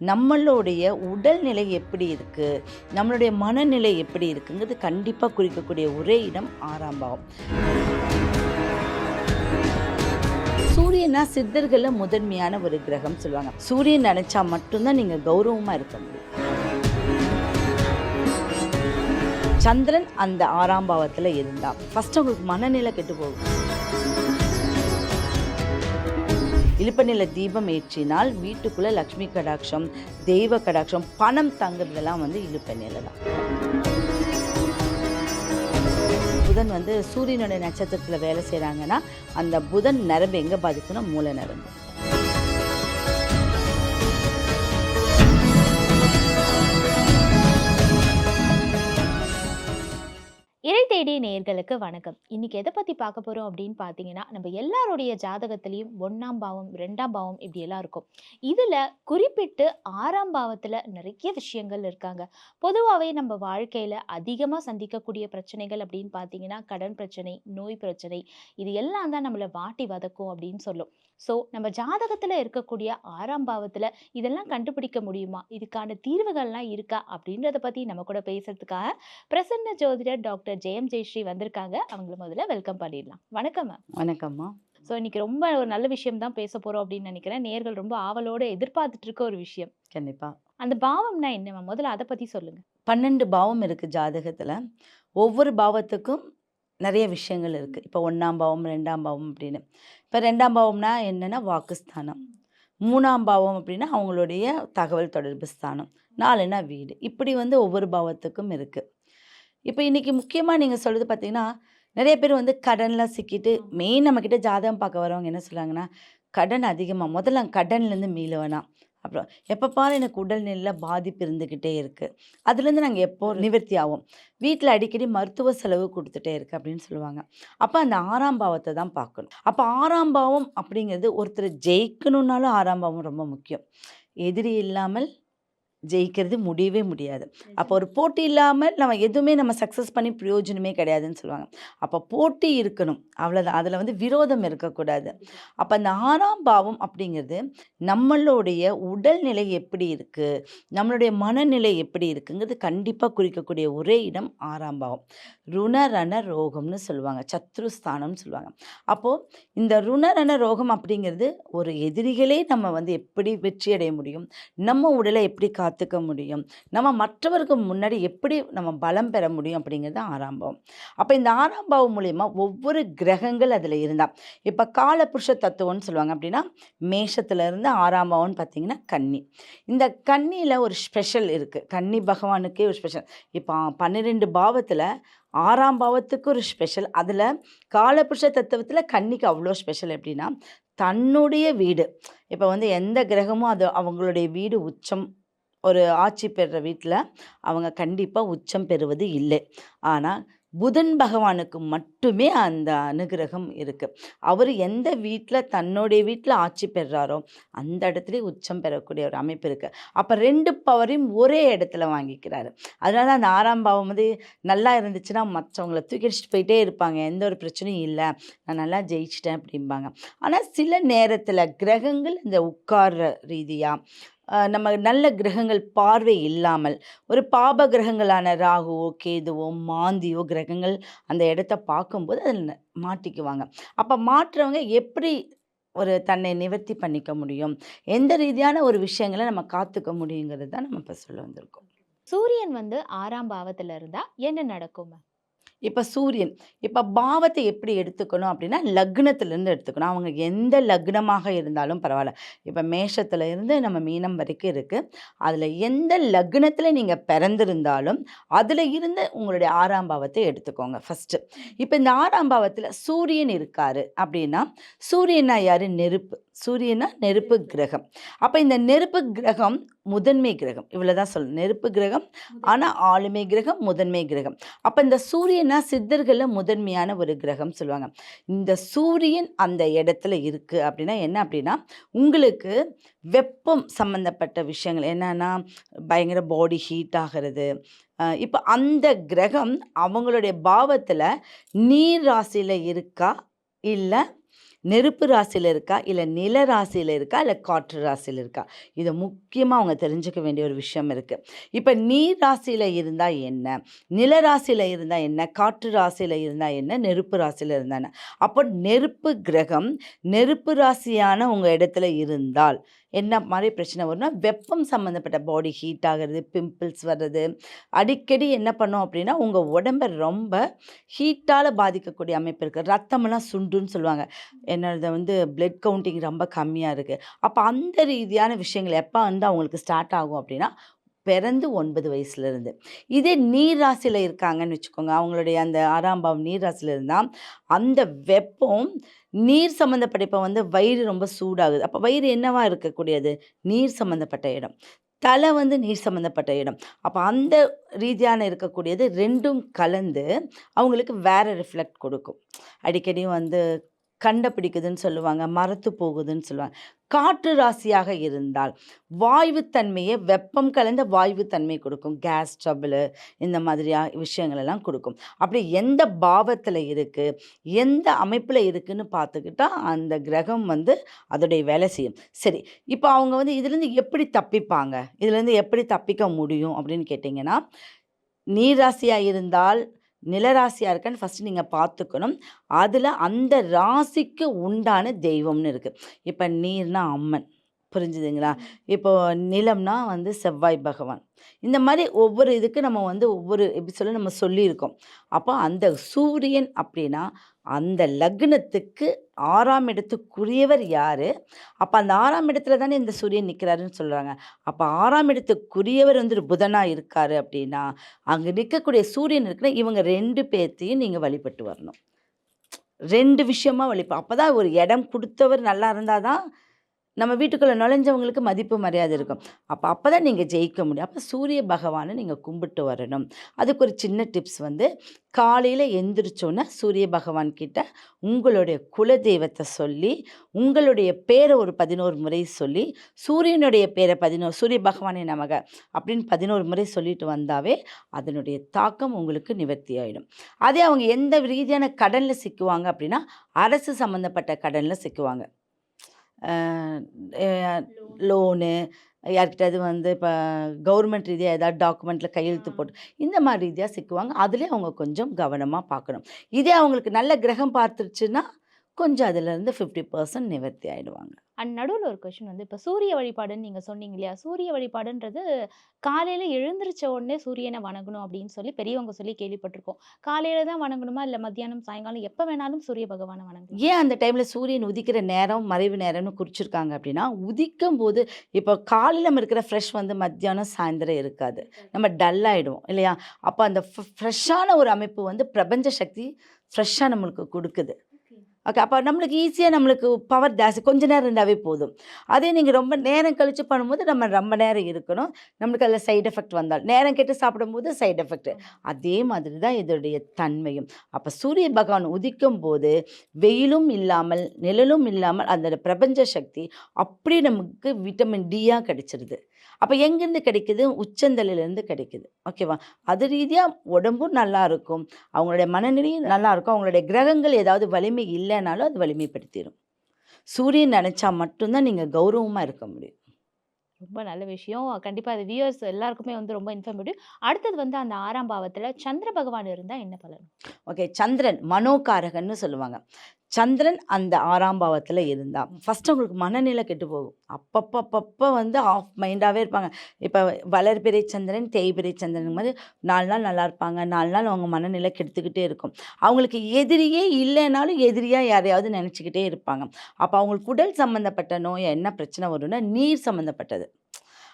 நம்மளுடைய உடல்நிலை எப்படி இருக்குது நம்மளுடைய மனநிலை எப்படி இருக்குங்கிறது கண்டிப்பாக குறிக்கக்கூடிய ஒரே இடம் ஆறாம் பாவம். சூரியனா சித்தர்களில் முதன்மையான ஒரு கிரகம் சொல்லுவாங்க. சூரியன் நினைச்சா மட்டும்தான் நீங்கள் கௌரவமாக இருக்க முடியும். சந்திரன் அந்த ஆறாம் பாவத்தில் இருந்தால் ஃபஸ்ட்டு உங்களுக்கு மனநிலை கெட்டு போகும். இழுப்பநில தீபம் ஏற்றினால் வீட்டுக்குள்ளே லக்ஷ்மி கடாட்சம் தெய்வ கடாட்சம் பணம் தங்குறதெல்லாம் வந்து இழுப்பநிலை தான் புதன் வந்து சூரியனுடைய நட்சத்திரத்தில் வேலை செய்கிறாங்கன்னா அந்த புதன் நரம்பு எங்கே பாதிக்கும்னா மூல நரம்பு. இறை தேடிய நேர்களுக்கு வணக்கம். இன்னைக்கு எதை பற்றி பார்க்க போகிறோம் அப்படின்னு பார்த்தீங்கன்னா நம்ம எல்லாருடைய ஜாதகத்திலையும் ஒன்றாம் பாவம் ரெண்டாம் பாவம் இப்படி எல்லாம் இருக்கும். இதில் குறிப்பிட்டு ஆறாம் பாவத்தில் நிறைய விஷயங்கள் இருக்காங்க. பொதுவாகவே நம்ம வாழ்க்கையில் அதிகமாக சந்திக்கக்கூடிய பிரச்சனைகள் அப்படின்னு பார்த்தீங்கன்னா கடன் பிரச்சனை நோய் பிரச்சனை இது எல்லாம் தான் நம்மளை வாட்டி வதக்கும் அப்படின்னு சொல்லும். ஸோ நம்ம ஜாதகத்துல இருக்கக்கூடிய ஆறாம் பாவத்துல இதெல்லாம் கண்டுபிடிக்க முடியுமா? இதுக்கான தீர்வுகள்லாம் இருக்கா? அப்படின்றத பத்தி நம்ம கூட பேசுறதுக்காக பிரசன்ன ஜோதிடர் டாக்டர் ஜெயம் ஜெயஸ்ரீ வந்திருக்காங்க. அவங்கள முதல்ல வெல்கம் பண்ணிடலாம். வணக்கம் மேம். வணக்கம்மா. ஸோ இன்னைக்கு ரொம்ப ஒரு நல்ல விஷயம் தான் பேச போறோம் அப்படின்னு நினைக்கிறேன். நேர்கள் ரொம்ப ஆவலோட எதிர்பார்த்துட்டு இருக்க ஒரு விஷயம். கண்டிப்பாக அந்த பாவம்னா என்ன முதல்ல அதை பத்தி சொல்லுங்க. பன்னெண்டு பாவம் இருக்குது ஜாதகத்தில். ஒவ்வொரு பாவத்துக்கும் நிறைய விஷயங்கள் இருக்குது இப்போ ஒன்றாம் பாவம் ரெண்டாம் பாவம் அப்படின்னு. இப்போ ரெண்டாம் பாவம்னா என்னென்னா வாக்குஸ்தானம். மூணாம் பாவம் அப்படின்னா அவங்களுடைய தகவல் தொடர்பு ஸ்தானம். நாலுன்னா வீடு. இப்படி வந்து ஒவ்வொரு பாவத்துக்கும் இருக்குது இப்போ இன்றைக்கி முக்கியமாக நீங்கள் சொல்கிறது பார்த்தீங்கன்னா நிறைய பேர் வந்து கடனில் சிக்கிட்டு மெயின் நம்மக்கிட்ட ஜாதகம் பார்க்க வரவங்க என்ன சொல்கிறாங்கன்னா கடன் அதிகமாக முதல்ல கடன்லேருந்து மீள வேணாம் அப்புறம் எப்போ பாரு எனக்கு உடல்நிலையில் பாதிப்பு இருந்துக்கிட்டே இருக்குது அதுலேருந்து நாங்கள் எப்போ நிவர்த்தி ஆகும் வீட்டில் அடிக்கடி மருத்துவ செலவு கொடுத்துட்டே இருக்கு அப்படின்னு சொல்லுவாங்க. அப்போ அந்த ஆறாம் பாவத்தை தான் பார்க்கணும் அப்போ ஆறாம் பாவம் அப்படிங்கிறது ஒருத்தர் ஜெயிக்கணுன்னாலும் ஆறாம் பாவம் ரொம்ப முக்கியம். எதிரி இல்லாமல் ஜெயிக்கிறது முடியவே முடியாது. அப்போ ஒரு போட்டி இல்லாமல் நம்ம எதுவுமே நம்ம சக்ஸஸ் பண்ணி பிரயோஜனமே கிடையாதுன்னு சொல்லுவாங்க. அப்போ போட்டி இருக்கணும். அவ்வளோதான் அதில் வந்து விரோதம் இருக்கக்கூடாது. அப்போ அந்த ஆறாம் பாவம் அப்படிங்கிறது நம்மளுடைய உடல்நிலை எப்படி இருக்குது நம்மளுடைய மனநிலை எப்படி இருக்குங்கிறது கண்டிப்பாக குறிக்கக்கூடிய ஒரே இடம் ஆறாம் பாவம். ருணரண ரோகம்னு சொல்லுவாங்க. சத்ருஸ்தானம்னு சொல்லுவாங்க. அப்போது இந்த ருணரண ரோகம் அப்படிங்கிறது ஒரு எதிரிகளே நம்ம வந்து எப்படி வெற்றி அடைய முடியும்? நம்ம உடலை எப்படி காத்துக்க முடியும்? நம்ம மற்றவருக்கு முன்னாடி எப்படி நம்ம பலம் பெற முடியும் அப்படிங்கிறது தான் ஆறாம் பாவம். அப்போ இந்த ஆறாம் பாவம் மூலயமா ஒவ்வொரு கிரகங்கள் அதில் இருந்தால் இப்போ காலபுருஷ தத்துவம்னு சொல்லுவாங்க அப்படின்னா மேஷத்துலேருந்து ஆறாம் பாவம்னு பார்த்தீங்கன்னா கன்னி. இந்த கன்னியில் ஒரு ஸ்பெஷல் இருக்குது கன்னி பகவானுக்கே ஒரு ஸ்பெஷல் இப்போ பன்னிரெண்டு பாவத்தில் ஆறாம் பாவத்துக்கு ஒரு ஸ்பெஷல் அதில் காலபுருஷ தத்துவத்தில் கன்னிக்கு அவ்வளோ ஸ்பெஷல் எப்படின்னா தன்னுடைய வீடு. இப்போ வந்து எந்த கிரகமும் அது அவங்களுடைய வீடு உச்சம் ஒரு ஆட்சி பெறுற வீட்டில் அவங்க கண்டிப்பாக உச்சம் பெறுவது இல்லை. ஆனால் புதன் பகவானுக்கு மட்டுமே அந்த அனுகிரகம் இருக்குது அவர் எந்த வீட்டில் தன்னுடைய வீட்டில் ஆட்சி பெறாரோ அந்த இடத்துல உச்சம் பெறக்கூடிய ஒரு அமைப்பு இருக்குது அப்போ ரெண்டு பவரையும் ஒரே இடத்துல வாங்கிக்கிறாரு. அதனால அந்த ஆறாம் பாவம் வந்து நல்லா இருந்துச்சுன்னா மற்றவங்கள தூக்கி அடிச்சுட்டு போயிட்டே இருப்பாங்க. எந்த ஒரு பிரச்சனையும் இல்லை. நான் நல்லா ஜெயிச்சிட்டேன் அப்படிம்பாங்க. ஆனால் சில நேரத்தில் கிரகங்கள் இந்த உட்கார்ற ரீதியாக நம்ம நல்ல கிரகங்கள் பார்வை இல்லாமல் ஒரு பாப கிரகங்களான ராகுவோ கேதுவோ மாந்தியோ கிரகங்கள் அந்த இடத்த பார்க்கும்போது அதில் மாட்டிக்குவாங்க. அப்போ மாற்றுறவங்க எப்படி ஒரு தன்னை நிவர்த்தி பண்ணிக்க முடியும்? எந்த ரீதியான ஒரு விஷயங்களை நம்ம காத்துக்க முடியுங்கிறது தான் நம்ம இப்போ சொல்ல வந்திருக்கோம். சூரியன் வந்து ஆறாம் பாவத்தில் இருந்தால் என்ன நடக்கும் மேம் இப்போ சூரியன் இப்போ பாவத்தை எப்படி எடுத்துக்கணும் அப்படின்னா லக்னத்திலேருந்து எடுத்துக்கணும். அவங்க எந்த லக்னமாக இருந்தாலும் பரவாயில்ல. இப்போ மேஷத்தில் இருந்து நம்ம மீனம் வரைக்கும் இருக்குது அதில் எந்த லக்னத்தில் நீங்கள் பிறந்திருந்தாலும் அதில் இருந்து உங்களுடைய ஆறாம் பாவத்தை எடுத்துக்கோங்க ஃபஸ்ட்டு இப்போ இந்த ஆறாம் பாவத்தில் சூரியன் இருக்கார் அப்படின்னா சூரியனா யார்? நெருப்பு. சூரியனா நெருப்பு கிரகம். அப்போ இந்த நெருப்பு கிரகம் முதன்மை கிரகம். இவ்வளோ தான் சொல்லணும் நெருப்பு கிரகம் ஆனால் ஆளுமை கிரகம் முதன்மை கிரகம். அப்போ இந்த சூரியனா சித்தர்களில் முதன்மையான ஒரு கிரகம் சொல்லுவாங்க. இந்த சூரியன் அந்த இடத்துல இருக்குது அப்படின்னா என்ன அப்படின்னா உங்களுக்கு வெப்பம் சம்மந்தப்பட்ட விஷயங்கள் என்னன்னா பயங்கர பாடி ஹீட் ஆகிறது. இப்போ அந்த கிரகம் அவங்களுடைய பாவத்தில் நீர் ராசியில் இருக்கா? இல்லை நெருப்பு ராசியில் இருக்கா? இல்லை நில ராசியில் இருக்கா? இல்லை காற்று ராசியில் இருக்கா? இதை முக்கியமாக அவங்க தெரிஞ்சுக்க வேண்டிய ஒரு விஷயம் இருக்குது இப்போ நீர் ராசியில் இருந்தால் என்ன? நில ராசியில் இருந்தால் என்ன? காற்று ராசியில் இருந்தால் என்ன? நெருப்பு ராசியில் இருந்தால் என்ன? அப்போ நெருப்பு கிரகம் நெருப்பு ராசியான உங்கள் இடத்துல இருந்தால் என்ன மாதிரி பிரச்சனை வரும்னா வெப்பம் சம்மந்தப்பட்ட பாடி ஹீட் ஆகிறது பிம்பிள்ஸ் வர்றது. அடிக்கடி என்ன பண்ணோம் அப்படின்னா உங்கள் உடம்பை ரொம்ப ஹீட்டால் பாதிக்கக்கூடிய அமைப்பு இருக்குது ரத்தமெல்லாம் சுண்டுன்னு சொல்லுவாங்க. என்னோட வந்து பிளட் கவுண்டிங் ரொம்ப கம்மியாக இருக்குது அப்போ அந்த ரீதியான விஷயங்கள் எப்போ வந்து அவங்களுக்கு ஸ்டார்ட் ஆகும் அப்படின்னா பிறந்து ஒன்பது வயசுலேருந்து. இதே நீர் ராசியில் இருக்காங்கன்னு வச்சுக்கோங்க அவங்களுடைய அந்த ஆறாம் பாவம் நீர் ராசியில் இருந்தால் அந்த வெப்பம் நீர் சம்மந்தப்பட்ட வந்து வயிறு ரொம்ப சூடாகுது. அப்போ வயிறு என்னவா இருக்கக்கூடியது? நீர் சம்மந்தப்பட்ட இடம். தலை வந்து நீர் சம்மந்தப்பட்ட இடம். அப்போ அந்த ரீதியான இருக்கக்கூடியது ரெண்டும் கலந்து அவங்களுக்கு வேறு ரிஃப்ளெக்ட் கொடுக்கும். அடிக்கடி வந்து கண்டை பிடிக்குதுன்னு சொல்லுவாங்க மரத்து போகுதுன்னு சொல்லுவாங்க. காற்று ராசியாக இருந்தால் வாயுத்தன்மையை வெப்பம் கலந்த வாயுத்தன்மை கொடுக்கும். கேஸ் ட்ரபிள் இந்த மாதிரியா விஷயங்கள் எல்லாம் கொடுக்கும். அப்படி எந்த பாவத்தில் இருக்குது எந்த அமைப்பில் இருக்குன்னு பார்த்துக்கிட்டா அந்த கிரகம் வந்து அதோடைய வேலை செய்யும். சரி இப்போ அவங்க வந்து இதுலேருந்து எப்படி தப்பிப்பாங்க? இதுலேருந்து எப்படி தப்பிக்க முடியும் அப்படின்னு கேட்டிங்கன்னா நீர் ராசியாக இருந்தால் நிலராசியாக இருக்கான்னு ஃபஸ்ட்டு நீங்கள் பார்த்துக்கணும். அதில் அந்த ராசிக்கு உண்டான தெய்வம்னு இருக்குது இப்போ நீர்னா அம்மன். புரிஞ்சுதுங்களா? இப்போ நிலம்னா வந்து செவ்வாய் பகவான். இந்த மாதிரி ஒவ்வொரு இதுக்கு நம்ம வந்து ஒவ்வொரு எப்படி சொல்ல நம்ம சொல்லியிருக்கோம். அப்போ அந்த சூரியன் அப்படின்னா அந்த லக்னத்துக்கு ஆறாம் இடத்துக்குரியவர் யார்? அப்போ அந்த ஆறாம் இடத்துல தானே இந்த சூரியன் நிற்கிறாருன்னு சொல்கிறாங்க அப்போ ஆறாம் இடத்துக்குரியவர் வந்து புதனாக இருக்கார் அப்படின்னா அங்கே நிற்கக்கூடிய சூரியன் இருக்கிற இவங்க ரெண்டு பேர்த்தையும் நீங்கள் வழிபட்டு வரணும். ரெண்டு விஷயமாக வழிபடும் அப்போ தான் ஒரு இடம் கொடுத்தவர் நல்லா இருந்தால் தான் நம்ம வீட்டுக்குள்ளே நுழைஞ்சவங்களுக்கு மதிப்பு மரியாதை இருக்கும். அப்போ அப்போ தான் நீங்கள் ஜெயிக்க முடியும். அப்போ சூரிய பகவானை நீங்கள் கும்பிட்டு வரணும். அதுக்கு ஒரு சின்ன டிப்ஸ் வந்து காலையில் எந்திரிச்சோன்னா சூரிய பகவான் கிட்ட உங்களுடைய குலதெய்வத்தை சொல்லி உங்களுடைய பேரை ஒரு பதினோரு முறை சொல்லி சூரியனுடைய பேரை பதினோரு சூரிய பகவானே நமக அப்படின்னு பதினோரு முறை சொல்லிட்டு வந்தாவே அதனுடைய தாக்கம் உங்களுக்கு நிவர்த்தி ஆகிடும் அதே அவங்க எந்த ரீதியான கடனில் சிக்குவாங்க அப்படின்னா அரசு சம்மந்தப்பட்ட கடனில் சிக்குவாங்க. லோனு யார்கிட்டயாவது வந்து இப்போ கவர்மெண்ட் ரீதியாக ஏதாவது டாக்குமெண்ட்டில் கையெழுத்து போட்டு இந்த மாதிரி ரீதியாக சிக்குவாங்க. அதுலேயே அவங்க கொஞ்சம் கவனமாக பார்க்கணும். இதே அவங்களுக்கு நல்ல கிரகம் பார்த்துருச்சுன்னா கொஞ்சம் அதுலேருந்து ஃபிஃப்டி பர்சன்ட் நிவர்த்தி ஆகிடுவாங்க அண்ட் நடுவில் ஒரு கொஷின் வந்து இப்போ சூரிய வழிபாடுன்னு நீங்கள் சொன்னீங்க இல்லையா? சூரிய வழிபாடுன்றது காலையில் எழுந்திரிச்ச உடனே சூரியனை வணங்கணும் அப்படின்னு சொல்லி பெரியவங்க சொல்லி கேள்விப்பட்டிருக்கோம். காலையில் தான் வணங்கணுமா? இல்லை மத்தியானம் சாயங்காலம் எப்போ வேணாலும் சூரிய பகவானை வணங்கணும் ஏன் அந்த டைமில் சூரியன் உதிக்கிற நேரம் மறைவு நேரம்னு குறிச்சிருக்காங்க அப்படின்னா உதிக்கும் போது இப்போ காலையில் நம்ம இருக்கிற ஃப்ரெஷ் வந்து மத்தியானம் சாயந்தரம் இருக்காது. நம்ம டல் ஆகிடுவோம் இல்லையா? அப்போ அந்த ஃப்ரெஷ்ஷான ஒரு அமைப்பு வந்து பிரபஞ்ச சக்தி ஃப்ரெஷ்ஷாக நம்மளுக்கு கொடுக்குது. ஓகே அப்போ நம்மளுக்கு ஈஸியாக நம்மளுக்கு பவர் ஜாஸ்தி. கொஞ்ச நேரம் இருந்தாவே போதும். அதே நீங்கள் ரொம்ப நேரம் கழித்து பண்ணும்போது நம்ம ரொம்ப நேரம் இருக்கணும். நம்மளுக்கு அதில் சைடு எஃபெக்ட் வந்தால். நேரம் கெட்டு சாப்பிடும்போது சைடு எஃபெக்ட் அதே மாதிரி தான் இதோடைய தன்மையும். அப்போ சூரிய பகவான் உதிக்கும் போது வெயிலும் இல்லாமல் நிழலும் இல்லாமல் அந்த பிரபஞ்ச சக்தி அப்படி நமக்கு விட்டமின் டியாக கிடைச்சிருது. அப்போ எங்கேருந்து கிடைக்குது? உச்சந்தலையிலேருந்து கிடைக்குது. ஓகேவா அது ரீதியாக உடம்பும் நல்லா இருக்கும். அவங்களுடைய மனநிலையும் நல்லா இருக்கும். அவங்களுடைய கிரகங்கள் ஏதாவது வலிமை இல்லைனாலும் அது வலிமைப்படுத்திடும் சூரியன் நினச்சா மட்டும்தான் நீங்கள் கௌரவமாக இருக்க முடியும். ரொம்ப நல்ல விஷயம். கண்டிப்பாக அது வியூவர்ஸ் எல்லாருக்குமே வந்து ரொம்ப இன்ஃபர்மேட்டிவ் அடுத்தது வந்து அந்த ஆறாம் பாவத்தில் சந்திர பகவான் இருந்தால் என்ன பலன்? ஓகே சந்திரன் மனோகாரகன்னு சொல்லுவாங்க. சந்திரன் அந்த ஆறாம் பாவத்தில் இருந்தால் ஃபஸ்ட்டு அவங்களுக்கு மனநிலை கெட்டு போகும். அப்பப்போ அப்பப்போ வந்து ஆஃப் மைண்டாகவே இருப்பாங்க. இப்போ வளர்பிறை சந்திரன் தேய்பிறை சந்திரன் மாதிரி நாலு நாள் நல்லா இருப்பாங்க. நாலு நாள் அவங்க மனநிலை கெடுத்துக்கிட்டே இருக்கும். அவங்களுக்கு எதிரியே இல்லைனாலும் எதிரியாக யாரையாவது நினச்சிக்கிட்டே இருப்பாங்க. அப்போ அவங்களுக்கு உடல் சம்மந்தப்பட்ட நோய் என்ன பிரச்சனை வரும்னா நீர் சம்மந்தப்பட்டது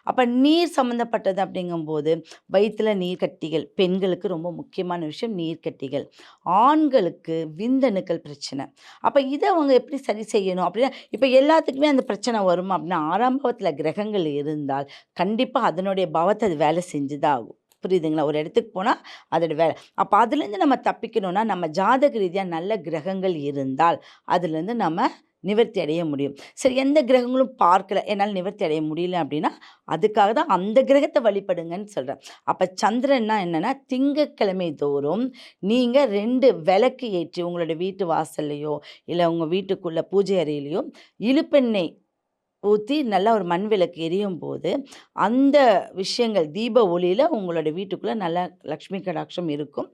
அப்போ நீர் சம்மந்தப்பட்டது அப்படிங்கும்போது வயிற்றில் நீர்க்கட்டிகள் பெண்களுக்கு ரொம்ப முக்கியமான விஷயம் நீர்க்கட்டிகள். ஆண்களுக்கு விந்தணுக்கள் பிரச்சனை. அப்போ இதை அவங்க எப்படி சரி செய்யணும் அப்படின்னா இப்போ எல்லாத்துக்குமே அந்த பிரச்சனை வரும் அப்படின்னா ஆரம்பத்தில் கிரகங்கள் இருந்தால் கண்டிப்பாக அதனுடைய பாவத்தை அது வேலை செஞ்சு தான் ஆகும் புரியுதுங்களா? ஒரு இடத்துக்கு போனால் அதோட வேலை. அப்போ அதுலேருந்து நம்ம தப்பிக்கணும்னா நம்ம ஜாதக ரீதியாக நல்ல கிரகங்கள் இருந்தால் அதுலேருந்து நம்ம நிவர்த்தி அடைய முடியும். சரி எந்த கிரகங்களும் பார்க்கல என்னால் நிவர்த்தி அடைய முடியல அப்படின்னா அதுக்காக தான் அந்த கிரகத்தை வழிபடுங்கன்னு சொல்கிறேன் அப்போ சந்திரன்னா என்னென்னா திங்கட்கிழமை தோறும் நீங்கள் ரெண்டு விளக்கு ஏற்றி உங்களோட வீட்டு வாசல்லையோ இல்லை உங்கள் வீட்டுக்குள்ளே பூஜை அறையிலையோ இழுப்பெண்ணெய் ஊற்றி நல்லா ஒரு மண் விளக்கு எரியும் போது அந்த விஷயங்கள் தீப ஒளியில் உங்களோட வீட்டுக்குள்ளே நல்லா லக்ஷ்மி கடாட்சம் இருக்கும்.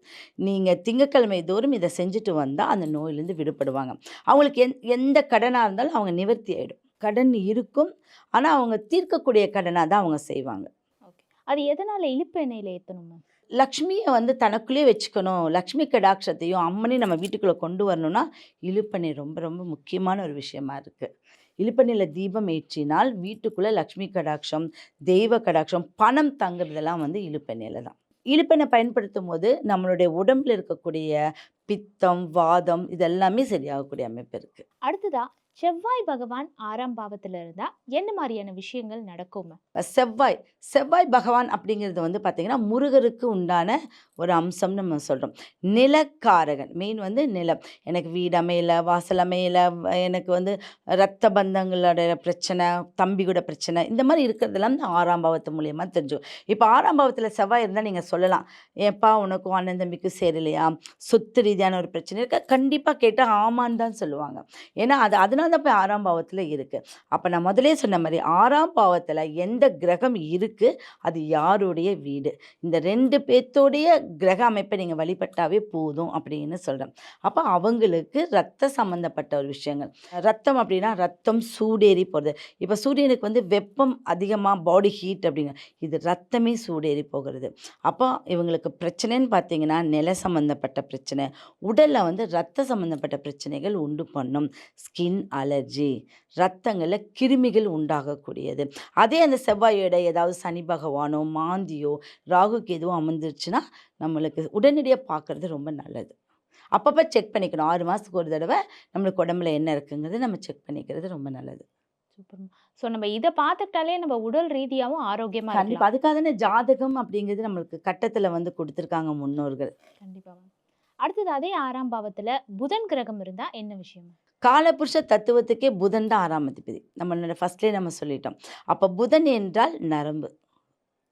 நீங்கள் திங்கட்கிழமை தோறும் இதை செஞ்சுட்டு வந்தால் அந்த நோயிலேருந்து விடுபடுவாங்க. அவங்களுக்கு எந் எந்த கடனாக இருந்தாலும் அவங்க நிவர்த்தி ஆகிடும் கடன் இருக்கும். ஆனால் அவங்க தீர்க்கக்கூடிய கடனாக தான் அவங்க செய்வாங்க. ஓகே. அது எதனால இழுப்பு எண்ணெயில மேம்? லக்ஷ்மியை வந்து தனக்குள்ளேயே வச்சுக்கணும். லக்ஷ்மி கடாட்சத்தையும் அம்மனையும் நம்ம வீட்டுக்குள்ளே கொண்டு வரணும்னா இழுப்பணி ரொம்ப ரொம்ப முக்கியமான ஒரு விஷயமா இருக்குது இழுப்பநில தீபம் ஏற்றினால் வீட்டுக்குள்ளே லக்ஷ்மி கடாட்சம் தெய்வ கடாட்சம் பணம் தங்குறதெல்லாம் வந்து இழுப்பநிலை தான். இழுப்பெண்ணை பயன்படுத்தும் போது நம்மளுடைய உடம்புல இருக்கக்கூடிய பித்தம் வாதம் இதெல்லாமே சரியாகக்கூடிய அமைப்பு இருக்குது அடுத்ததா செவ்வாய் பகவான் ஆறாம் பாவத்தில் இருந்தால் என்ன மாதிரியான விஷயங்கள் நடக்கும் செவ்வாய் செவ்வாய் பகவான் அப்படிங்கிறது வந்து பார்த்திங்கன்னா முருகருக்கு உண்டான ஒரு அம்சம்னு நம்ம சொல்கிறோம் நிலக்காரகன் மெயின் வந்து நிலம். எனக்கு வீடு அமையல வாசல் அமையல எனக்கு வந்து ரத்த பந்தங்களோட பிரச்சனை தம்பி கூட பிரச்சனை இந்த மாதிரி இருக்கிறதெல்லாம் ஆறாம் பாவத்து மூலியமாக தெரிஞ்சுக்கும் இப்போ ஆறாம் பாவத்தில் செவ்வாய் இருந்தால் நீங்கள் சொல்லலாம் ஏப்பா உனக்கும் அண்ணன் தம்பிக்கும் சேரலையா? சொத்து ரீதியான ஒரு பிரச்சனை இருக்கா? கண்டிப்பாக கேட்டால் ஆமான்னு தான் சொல்லுவாங்க. ஏன்னா அது அதனால தான் போய் ஆறாம் பாவத்தில் இருக்குது அப்போ நான் முதலே சொன்ன மாதிரி ஆறாம் பாவத்தில் எந்த கிரகம் இருக்குது அது யாருடைய வீடு? இந்த ரெண்டு பேர்த்தோடைய கிரக அமைப்பை நீங்கள் வழிபட்டாவே போதும் அப்படின்னு சொல்கிறேன் அப்போ அவங்களுக்கு ரத்த சம்மந்தப்பட்ட ஒரு விஷயங்கள். ரத்தம் அப்படின்னா ரத்தம் சூடேறி போகிறது இப்போ சூரியனுக்கு வந்து வெப்பம் அதிகமாக பாடி ஹீட் அப்படிங்க இது ரத்தமே சூடேறி போகிறது. அப்போ இவங்களுக்கு பிரச்சனைன்னு பார்த்தீங்கன்னா நில சம்மந்தப்பட்ட பிரச்சனை உடலில் வந்து ரத்த சம்மந்தப்பட்ட பிரச்சனைகள் உண்டு பண்ணும். ஸ்கின் அலர்ஜி ரத்தங்களில் கிருமிகள் உண்டாகக்கூடியது. அதே அந்த செவ்வாயோட ஏதாவது சனி பகவானோ மாந்தியோ ராகுக்கு எதுவும் அமர்ந்துருச்சுன்னா நம்மளுக்கு உடனடியாக பார்க்குறது ரொம்ப நல்லது. அப்பப்போ செக் பண்ணிக்கணும். ஆறு மாதத்துக்கு ஒரு தடவை நம்மளுக்கு உடம்புல என்ன இருக்குங்கிறது நம்ம செக் பண்ணிக்கிறது ரொம்ப நல்லது. சூப்பர் ஸோ நம்ம இதை பார்த்துக்கிட்டாலே நம்ம உடல் ரீதியாவும் ஆரோக்கியமா கண்டிப்பாக அதுக்காக தானே ஜாதகம் அப்படிங்கிறது நம்மளுக்கு கட்டத்தில் வந்து கொடுத்துருக்காங்க முன்னோர்கள். கண்டிப்பா மேம். அடுத்தது அதே ஆறாம் பாவத்துல புதன் கிரகம் இருந்தா என்ன விஷயம்? காலபுருஷ தத்துவத்துக்கே புதன் தான் ஆறாம் அதிபதி. நம்மளோட ஃபஸ்ட்லேயே நம்ம சொல்லிட்டோம். அப்போ புதன் என்றால் நரம்பு.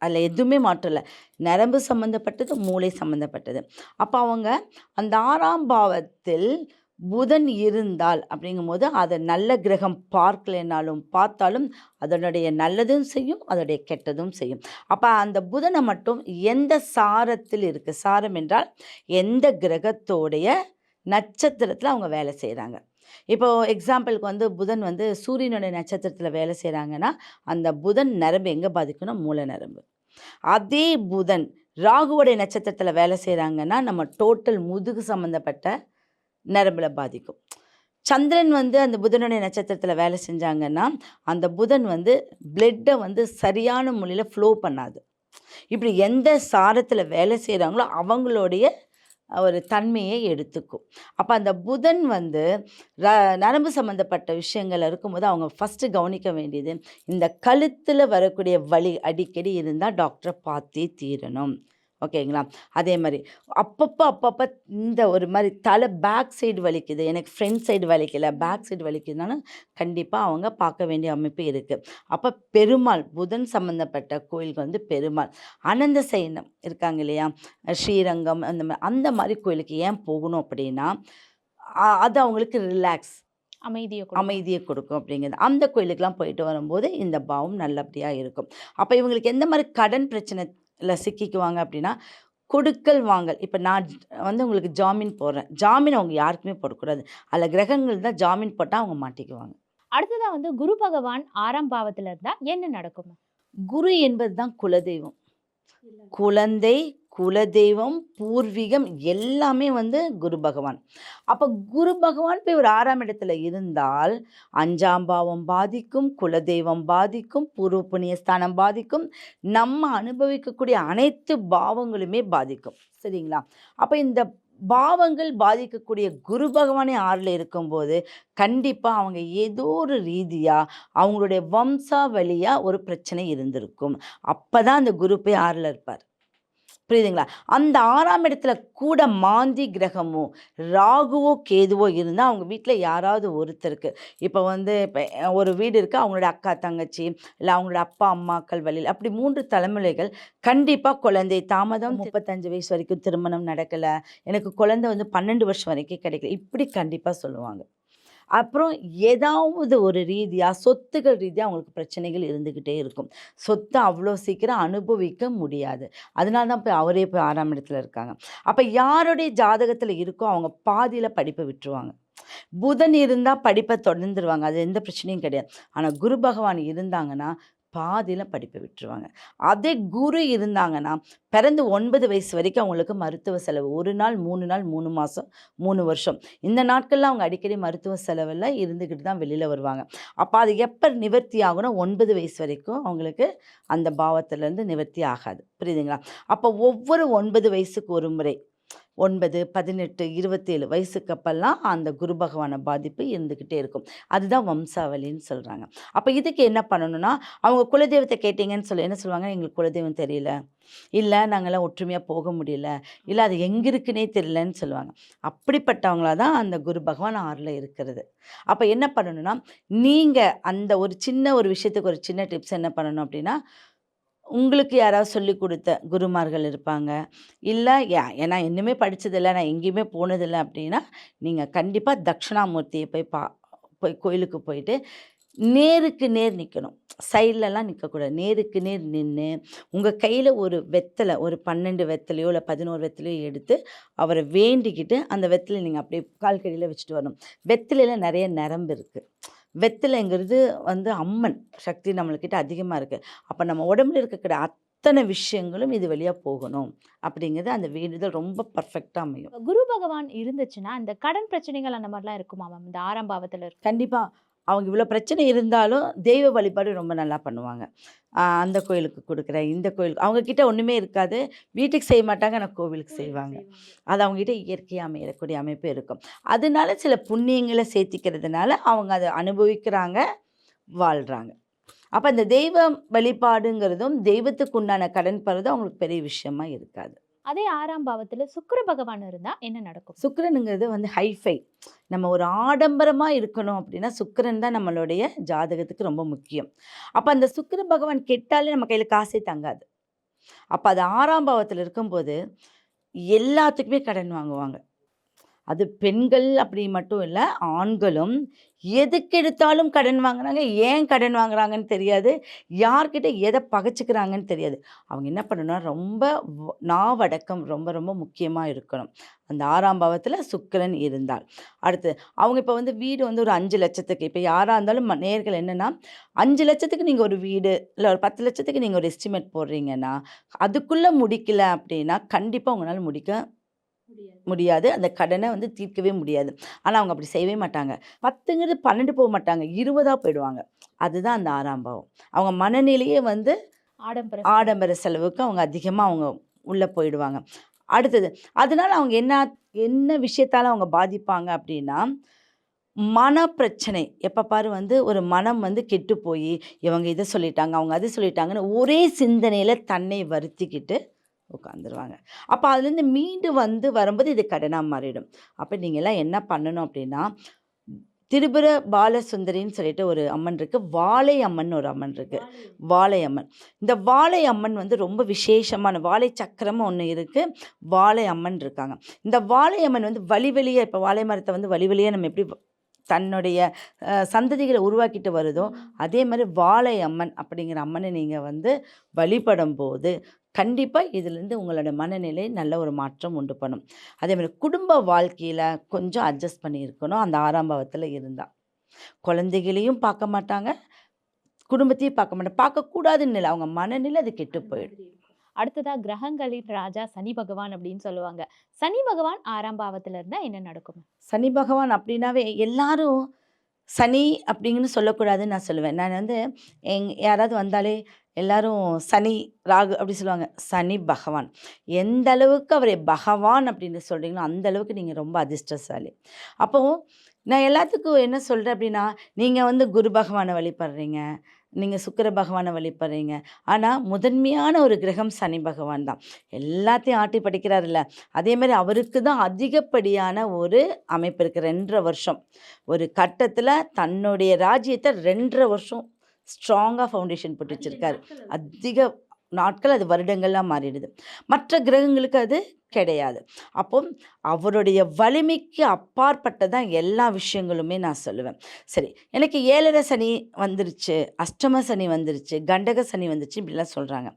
அதில் எதுவுமே மாற்றம் இல்லை. நரம்பு சம்மந்தப்பட்டது மூளை சம்மந்தப்பட்டது அப்போ அவங்க அந்த ஆறாம் பாவத்தில் புதன் இருந்தால் அப்படிங்கும்போது அதை நல்ல கிரகம் பார்க்கலைனாலும் பார்த்தாலும் அதனுடைய நல்லதும் செய்யும் அதனுடைய கெட்டதும் செய்யும். அப்போ அந்த புதனை மட்டும் எந்த சாரத்தில் இருக்குது சாரம் என்றால் எந்த கிரகத்தோடைய நட்சத்திரத்தில் அவங்க வேலை செய்கிறாங்க இப்போது எக்ஸாம்பிளுக்கு வந்து புதன் வந்து சூரியனுடைய நட்சத்திரத்தில் வேலை செய்கிறாங்கன்னா அந்த புதன் நரம்பு எங்கே பாதிக்கும்னா மூல நரம்பு. அதே புதன் ராகுவோடைய நட்சத்திரத்தில் வேலை செய்கிறாங்கன்னா நம்ம டோட்டல் முதுகு சம்மந்தப்பட்ட நரம்பில் பாதிக்கும். சந்திரன் வந்து அந்த புதனுடைய நட்சத்திரத்தில் வேலை செஞ்சாங்கன்னா அந்த புதன் வந்து பிளட்டை வந்து சரியான முறையில் ஃப்ளோ பண்ணாது. இப்படி எந்த சாரத்தில் வேலை செய்கிறாங்களோ அவங்களுடைய ஒரு தன்மையை எடுத்துக்கும். அப்போ அந்த புதன் வந்து ர நரம்பு சம்மந்தப்பட்ட விஷயங்கள் இருக்கும்போது அவங்க ஃபஸ்ட்டு கவனிக்க வேண்டியது இந்த கழுத்தில் வரக்கூடிய வலி அடிக்கடி இருந்தால் டாக்டரை பார்த்தே தீரணும். ஓகேங்களா? அதே மாதிரி அப்பப்போ அப்பப்போ இந்த ஒரு மாதிரி தலை பேக் சைடு வலிக்குது. எனக்கு ஃப்ரண்ட் சைடு வலிக்கல பேக் சைடு வலிக்குதுனாலும் கண்டிப்பாக அவங்க பார்க்க வேண்டிய அமைப்பு இருக்குது அப்போ பெருமாள் புதன் சம்மந்தப்பட்ட கோயிலுக்கு வந்து பெருமாள். அனந்த சைனம் இருக்காங்க இல்லையா? ஸ்ரீரங்கம் அந்த மாதிரி அந்த மாதிரி கோயிலுக்கு ஏன் போகணும் அப்படின்னா அது அவங்களுக்கு ரிலாக்ஸ் அமைதியை. அமைதியை கொடுக்கும் அப்படிங்கிறது. அந்த கோயிலுக்கெல்லாம் போயிட்டு வரும்போது இந்த பாவம் நல்லபடியாக இருக்கும். அப்போ இவங்களுக்கு எந்த மாதிரி கடன் பிரச்சனையில் சிக்கிக்குவாங்க அப்படின்னா கொடுக்கல் வாங்கல். இப்போ நான் வந்து உங்களுக்கு ஜாமீன் போடுறேன். ஜாமீன் அவங்க யாருக்குமே போடக்கூடாது. அதில் கிரகங்கள் தான் ஜாமீன் போட்டால் அவங்க மாட்டிக்குவாங்க. அடுத்ததா வந்து குரு பகவான் ஆறாம் பாவத்துல இருந்தா என்ன நடக்கும்? குரு என்பது தான் குலதெய்வம் குழந்தை குலதெய்வம் பூர்வீகம் எல்லாமே வந்து குரு பகவான். அப்போ குரு பகவான் போய் ஒரு ஆறாம் இடத்துல இருந்தால் அஞ்சாம் பாவம் பாதிக்கும் குலதெய்வம் பாதிக்கும் பூர்வ புண்ணிய ஸ்தானம் பாதிக்கும் நம்ம அனுபவிக்கக்கூடிய அனைத்து பாவங்களுமே பாதிக்கும். சரிங்களா? அப்போ இந்த பாவங்கள் பாதிக்கக்கூடிய குரு பகவானே ஆறில் இருக்கும்போது கண்டிப்பாக அவங்க ஏதோ ஒரு ரீதியாக அவங்களுடைய வம்சாவளியாக ஒரு பிரச்சனை இருந்திருக்கும். அப்போ தான் அந்த குரு போய் ஆறில் இருப்பார். புரியுதுங்களா? அந்த ஆறாம் இடத்துல கூட மாந்தி கிரகமோ ராகுவோ கேதுவோ இருந்தால் அவங்க வீட்டில் யாராவது ஒருத்தருக்கு. இப்போ வந்து இப்போ ஒரு வீடு இருக்குது அவங்களோட அக்கா தங்கச்சி இல்லை அவங்களோட அப்பா அம்மாக்கள் வழியில் அப்படி மூன்று தலைமுறைகள் கண்டிப்பாக குழந்தை தாமதம் முப்பத்தஞ்சு வயசு வரைக்கும் திருமணம் நடக்கலை. எனக்கு குழந்தை வந்து பன்னெண்டு வருஷம் வரைக்கும் கிடைக்கல. இப்படி கண்டிப்பாக சொல்லுவாங்க. அப்புறம் ஏதாவது ஒரு ரீதியாக சொத்துக்கள் ரீதியாக அவங்களுக்கு பிரச்சனைகள் இருந்துக்கிட்டே இருக்கும். சொத்தை அவ்வளோ சீக்கிரம் அனுபவிக்க முடியாது. அதனால தான் போய் அவரே போய் ஆறாம் இடத்துல இருக்காங்க. அப்போ யாருடைய ஜாதகத்தில் இருக்கோ அவங்க பாதியில் படிப்பை விட்டுருவாங்க. புதன் இருந்தால் படிப்பை தொடர்ந்துருவாங்க. அது எந்த பிரச்சனையும் கிடையாது. ஆனால் குரு பகவான் இருந்தாங்கன்னா பாதியில் படிப்பை விட்டுருவாங்க. அதே குரு இருந்தாங்கன்னா பிறந்து ஒன்பது வயசு வரைக்கும் அவங்களுக்கு மருத்துவ செலவு. ஒரு நாள் மூணு நாள் மூணு மாதம் மூணு வருஷம். இந்த நாட்களில் அவங்க அடிக்கடி மருத்துவ செலவில் இருந்துக்கிட்டு தான் வெளியில் வருவாங்க. அப்போ அது எப்போ நிவர்த்தி ஆகும்னா ஒன்பது வயசு வரைக்கும் அவங்களுக்கு அந்த பாவத்திலேருந்து நிவர்த்தி ஆகாது. புரியுதுங்களா? அப்போ ஒவ்வொரு ஒன்பது வயசுக்கு ஒரு முறை ஒன்பது பதினெட்டு இருபத்தேழு வயசுக்கப்பெல்லாம் அந்த குரு பகவான பாதிப்பு இருந்துக்கிட்டே இருக்கும். அதுதான் வம்சாவளின்னு சொல்கிறாங்க அப்போ இதுக்கு என்ன பண்ணணும்னா அவங்க குலதெய்வத்தை கேட்டிங்கன்னு சொல்லி என்ன சொல்லுவாங்க? எங்களுக்கு குலதெய்வம் தெரியல. இல்லை நாங்கள்லாம் ஒற்றுமையாக போக முடியல. இல்லை அது எங்கே இருக்குன்னே தெரியலன்னு சொல்லுவாங்க. அப்படிப்பட்டவங்களா தான் அந்த குரு பகவான் ஆறில் இருக்கிறது. அப்போ என்ன பண்ணணும்னா நீங்கள் அந்த ஒரு சின்ன ஒரு விஷயத்துக்கு ஒரு சின்ன டிப்ஸ் என்ன பண்ணணும் அப்படின்னா உங்களுக்கு யாராவது சொல்லி கொடுத்த குருமார்கள் இருப்பாங்க. இல்லை ஏன்னா இன்னுமே படித்ததில்லை நான் எங்கேயுமே போனதில்லை அப்படின்னா நீங்கள் கண்டிப்பாக தட்சிணாமூர்த்தியை போய் பா போய் கோயிலுக்கு போயிட்டு நேருக்கு நேர் நிற்கணும் சைட்லலாம் நிற்கக்கூடாது நேருக்கு நேர் நின்று உங்கள் கையில் ஒரு வெத்தலை ஒரு பன்னெண்டு வெத்தலையோ இல்லை பதினோரு வெத்தலையோ எடுத்து அவரை வேண்டிக்கிட்டு அந்த வெத்தலை நீங்கள் அப்படியே கால் கடியில் வச்சுட்டு வரணும். வெத்தலையில் நிறைய நரம்பு இருக்குது வெத்தலைங்கிறது வந்து அம்மன் சக்தி நம்மளுக்கிட்ட அதிகமாக இருக்குது அப்போ நம்ம உடம்புல இருக்கக்கூடிய அத்தனை விஷயங்களும் இது வழியாக போகணும். அப்படிங்கிறது அந்த வேண்டுதல் ரொம்ப பர்ஃபெக்டாக அமையும். குரு பகவான் இருந்துச்சுன்னா இந்த கடன் பிரச்சனைகள் அந்த மாதிரிலாம் இருக்குமா மேம் இந்த ஆறாம் பாவத்துல இருக்கு. கண்டிப்பாக அவங்க இவ்வளோ பிரச்சனை இருந்தாலும் தெய்வ வழிபாடு ரொம்ப நல்லா பண்ணுவாங்க. அந்த கோயிலுக்கு கொடுக்குறேன் இந்த கோயிலுக்கு அவங்கக்கிட்ட ஒன்றுமே இருக்காது. வீட்டுக்கு செய்ய மாட்டாங்க ஆனால் கோவிலுக்கு செய்வாங்க. அது அவங்ககிட்ட இயற்கையாக அமையக்கூடிய அமைப்பு இருக்கும். அதனால சில புண்ணியங்களை சேர்த்திக்கிறதுனால அவங்க அதை அனுபவிக்கிறாங்க வாழ்கிறாங்க அப்போ இந்த தெய்வ வழிபாடுங்கிறதும் தெய்வத்துக்கு உண்டான கடன் பெறதும் அவங்களுக்கு பெரிய விஷயமா இருக்காது. அதே ஆறாம் பாவத்தில் சுக்கர பகவான் இருந்தால் என்ன நடக்கும்? சுக்கிரனுங்கிறது வந்து ஹைஃபை. நம்ம ஒரு ஆடம்பரமாக இருக்கணும் அப்படின்னா சுக்கிரன் தான் நம்மளுடைய ஜாதகத்துக்கு ரொம்ப முக்கியம். அப்போ அந்த சுக்கிர பகவான் கெட்டாலே நம்ம கையில் காசே தங்காது. அப்போ அது ஆறாம் பாவத்தில் இருக்கும்போது எல்லாத்துக்குமே கடன் வாங்குவாங்க. அது பெண்கள் அப்படி மட்டும் இல்லை ஆண்களும் எதுக்கு எடுத்தாலும் கடன் வாங்குறாங்க ஏன் கடன் வாங்குறாங்கன்னு தெரியாது யார்கிட்ட எதை பகைச்சிக்கிறாங்கன்னு தெரியாது. அவங்க என்ன பண்ணணும்னா ரொம்ப நாவடக்கம் ரொம்ப ரொம்ப முக்கியமாக இருக்கணும். அந்த ஆறாம் பாவத்தில் சுக்கிரன் இருந்தால் அடுத்து அவங்க இப்போ வந்து வீடு வந்து ஒரு அஞ்சு லட்சத்துக்கு இப்போ யாராக இருந்தாலும் ம- நேர்கள் என்னென்னா அஞ்சு லட்சத்துக்கு நீங்கள் ஒரு வீடு இல்லை ஒரு பத்து லட்சத்துக்கு நீங்கள் ஒரு எஸ்டிமேட் போடுறீங்கன்னா அதுக்குள்ளே முடிக்கல அப்படின்னா கண்டிப்பாக உங்களால் முடிக்க முடியாது. அந்த கடனை வந்து தீர்க்கவே முடியாது. ஆனால் அவங்க அப்படி செய்யவே மாட்டாங்க. பத்துங்கிறது பன்னெண்டு போக மாட்டாங்க. இருபதாக போயிடுவாங்க. அதுதான் அந்த ஆறாம் பாவம். அவங்க மனநிலையே வந்து ஆடம்பர ஆடம்பர செலவுக்கு அவங்க அதிகமாக அவங்க உள்ளே போயிடுவாங்க. அடுத்தது அதனால அவங்க என்ன என்ன விஷயத்தால அவங்க பாதிப்பாங்க அப்படின்னா மனப்பிரச்சனை. எப்போ பாரு வந்து ஒரு மனம் வந்து கெட்டு போய் இவங்க இதை சொல்லிட்டாங்க அவங்க அதை சொல்லிட்டாங்கன்னு ஒரே சிந்தனையில் தன்னை வருத்திக்கிட்டு உட்காந்துருவாங்க. அப்போ அதுலேருந்து மீண்டு வந்து வரும்போது இது கடனாக மாறிடும். அப்போ நீங்கள் எல்லாம் என்ன பண்ணணும் அப்படின்னா திரிபுர பாலசுந்தரின்னு சொல்லிட்டு ஒரு அம்மன் இருக்குது வாழை அம்மன் ஒரு அம்மன் இருக்குது வாழை அம்மன் இந்த வாழை அம்மன் வந்து ரொம்ப விசேஷமான வாழை சக்கரம் ஒன்று இருக்குது வாழை அம்மன் இருக்காங்க. இந்த வாழை அம்மன் வந்து வழி வழியே இப்போ வாழை மரத்தை வந்து வழி வழியே நம்ம எப்படி தன்னுடைய சந்ததிகளை உருவாக்கிட்டு வருதோ அதே மாதிரி வாழை அம்மன் அப்படிங்கிற அம்மனை நீங்கள் வந்து வழிபடும் போது கண்டிப்பாக இதுலேருந்து உங்களோட மனநிலை நல்ல ஒரு மாற்றம் உண்டு பண்ணும். அதே மாதிரி குடும்ப வாழ்க்கையில் கொஞ்சம் அட்ஜஸ்ட் பண்ணி இருக்கணும். அந்த ஆறாம் பாவத்தில் இருந்தால் குழந்தைகளையும் பார்க்க மாட்டாங்க. குடும்பத்தையும் பார்க்க மாட்டாங்க பார்க்கக்கூடாதுன்னு இல்லை அவங்க மனநிலை அது கெட்டு போயிடும். அடுத்ததா கிரகங்களின் ராஜா சனி பகவான் அப்படின்னு சொல்லுவாங்க. சனி பகவான் ஆறாம் பாவத்துல இருந்தா என்ன நடக்கும்? சனி பகவான் அப்படின்னாவே எல்லாரும் சனி அப்படிங்கன்னு சொல்லக்கூடாதுன்னு நான் சொல்லுவேன். நான் வந்து எங் யாராவது வந்தாலே எல்லாரும் சனி ராகு அப்படி சொல்லுவாங்க. சனி பகவான். எந்த அளவுக்கு அவரை பகவான் அப்படின்னு சொல்கிறீங்களோ அந்த அளவுக்கு நீங்கள் ரொம்ப அதிர்ஷ்டசாலி. அப்போது நான் எல்லாத்துக்கும் என்ன சொல்கிறேன் அப்படின்னா நீங்கள் வந்து குரு பகவானை வழிபடுறீங்க. நீங்கள் சுக்கர பகவானை வழிபடுறீங்க. ஆனால் முதன்மையான ஒரு கிரகம் சனி பகவான் தான். எல்லாத்தையும் ஆட்டி படிக்கிறாருல்ல. அதே மாதிரி அவருக்கு தான் அதிகப்படியான ஒரு அமைப்பு இருக்குது ரெண்டரை வருஷம். ஒரு கட்டத்தில் தன்னுடைய ராஜ்யத்தை ரெண்டரை வருஷம் ஸ்ட்ராங்காக ஃபவுண்டேஷன் போட்டு வச்சிருக்காரு. அதிக நாட்கள் அது வருடங்கள்லாம் மாறிடுது. மற்ற கிரகங்களுக்கு அது கிடையாது. அப்போ அவருடைய வலிமைக்கு அப்பாற்பட்டதான் எல்லா விஷயங்களுமே நான் சொல்லுவேன். சரி எனக்கு ஏழரை சனி வந்துருச்சு அஷ்டம சனி வந்துருச்சு கண்டக சனி வந்துருச்சு இப்படிலாம் சொல்கிறாங்க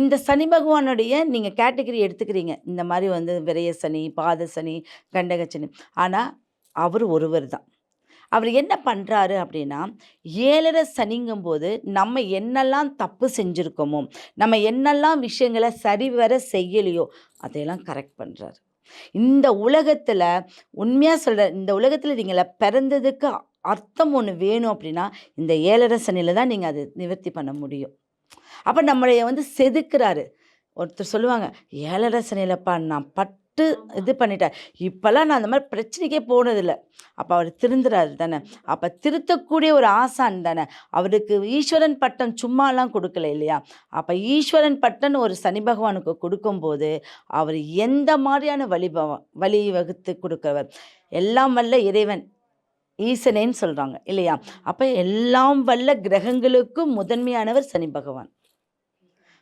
இந்த சனி பகவானுடைய நீங்கள் கேட்டகரி எடுத்துக்கிறீங்க. இந்த மாதிரி வந்து விரய சனி பாத சனி கண்டக சனி. ஆனால் அவர் ஒருவர் தான் அவர் என்ன பண்ணுறாரு அப்படின்னா ஏழரை சனிங்கும்போது நம்ம என்னெல்லாம் தப்பு செஞ்சுருக்கோமோ நம்ம என்னெல்லாம் விஷயங்களை சரிவர செய்யலையோ அதையெல்லாம் கரெக்ட் பண்ணுறாரு இந்த உலகத்தில் உண்மையாக சொல்கிற இந்த உலகத்தில் நீங்களை பிறந்ததுக்கு அர்த்தம் ஒன்று வேணும் அப்படின்னா இந்த ஏழரை சனியில் தான் நீங்கள் அதை நிவர்த்தி பண்ண முடியும். அப்போ நம்மளைய வந்து செதுக்குறாரு. ஒருத்தர் சொல்லுவாங்க ஏழரை சனியிலப்பா நான் பட் பட்டு இது பண்ணிட்டேன் இப்போல்லாம் நான் அந்த மாதிரி பிரச்சனைக்கே போனதில்லை. அப்போ அவர் திருந்துறாரு தானே. அப்போ திருத்தக்கூடிய ஒரு ஆசான் தானே. அவருக்கு ஈஸ்வரன் பட்டம் சும்மாலாம் கொடுக்கல இல்லையா? அப்போ ஈஸ்வரன் பட்டம் ஒரு சனி பகவானுக்கு கொடுக்கும்போது அவர் எந்த மாதிரியான வழிபவ வழி வகுத்து கொடுக்கிறவர்? எல்லாம் வல்ல இறைவன் ஈசனேன்னு சொல்கிறாங்க இல்லையா? அப்போ எல்லாம் வல்ல கிரகங்களுக்கும் முதன்மையானவர் சனி பகவான்.